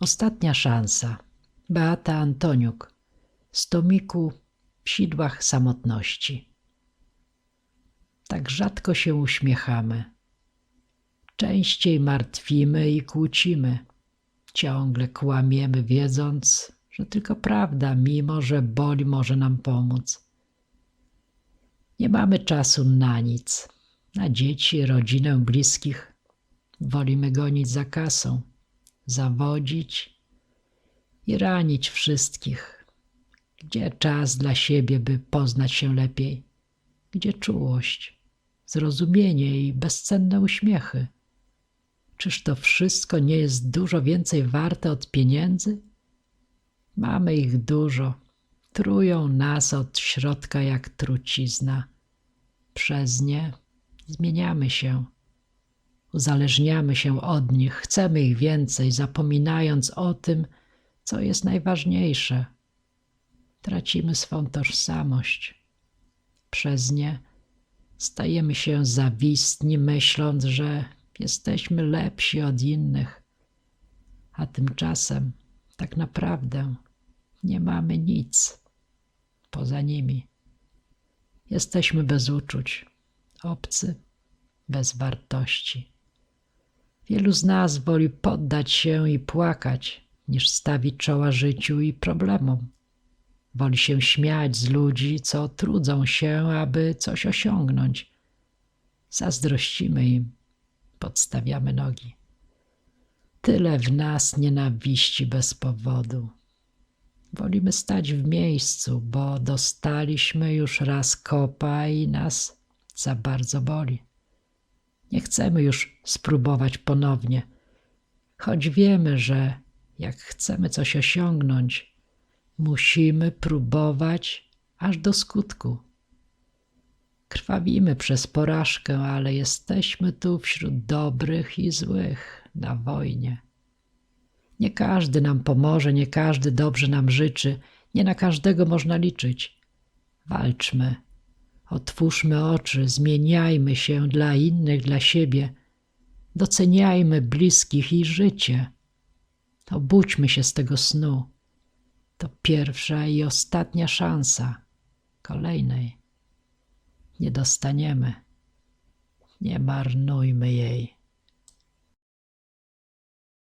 Ostatnia szansa. Beata Antoniuk. Z tomiku w sidłach samotności. Tak rzadko się uśmiechamy. Częściej martwimy i kłócimy. Ciągle kłamiemy, wiedząc, że tylko prawda, mimo że boli, może nam pomóc. Nie mamy czasu na nic. Na dzieci, rodzinę, bliskich. Wolimy gonić za kasą, zawodzić i ranić wszystkich. Gdzie czas dla siebie, by poznać się lepiej? Gdzie czułość, zrozumienie i bezcenne uśmiechy? Czyż to wszystko nie jest dużo więcej warte od pieniędzy? Mamy ich dużo, trują nas od środka jak trucizna. Przez nie zmieniamy się, uzależniamy się od nich, chcemy ich więcej, zapominając o tym, co jest najważniejsze. Tracimy swą tożsamość. Przez nie stajemy się zawistni, myśląc, że jesteśmy lepsi od innych, a tymczasem tak naprawdę nie mamy nic poza nimi. Jesteśmy bez uczuć, obcy, bez wartości. Wielu z nas woli poddać się i płakać, niż stawić czoła życiu i problemom. Woli się śmiać z ludzi, co trudzą się, aby coś osiągnąć. Zazdrościmy im, podstawiamy nogi. Tyle w nas nienawiści bez powodu. Wolimy stać w miejscu, bo dostaliśmy już raz kopa i nas za bardzo boli. Nie chcemy już spróbować ponownie, choć wiemy, że jak chcemy coś osiągnąć, musimy próbować aż do skutku. Krwawimy przez porażkę, ale jesteśmy tu wśród dobrych i złych na wojnie. Nie każdy nam pomoże, nie każdy dobrze nam życzy, nie na każdego można liczyć. Walczmy, otwórzmy oczy, zmieniajmy się dla innych, dla siebie, doceniajmy bliskich i życie. Obudźmy się z tego snu. To pierwsza i ostatnia szansa. Kolejnej nie dostaniemy. Nie marnujmy jej.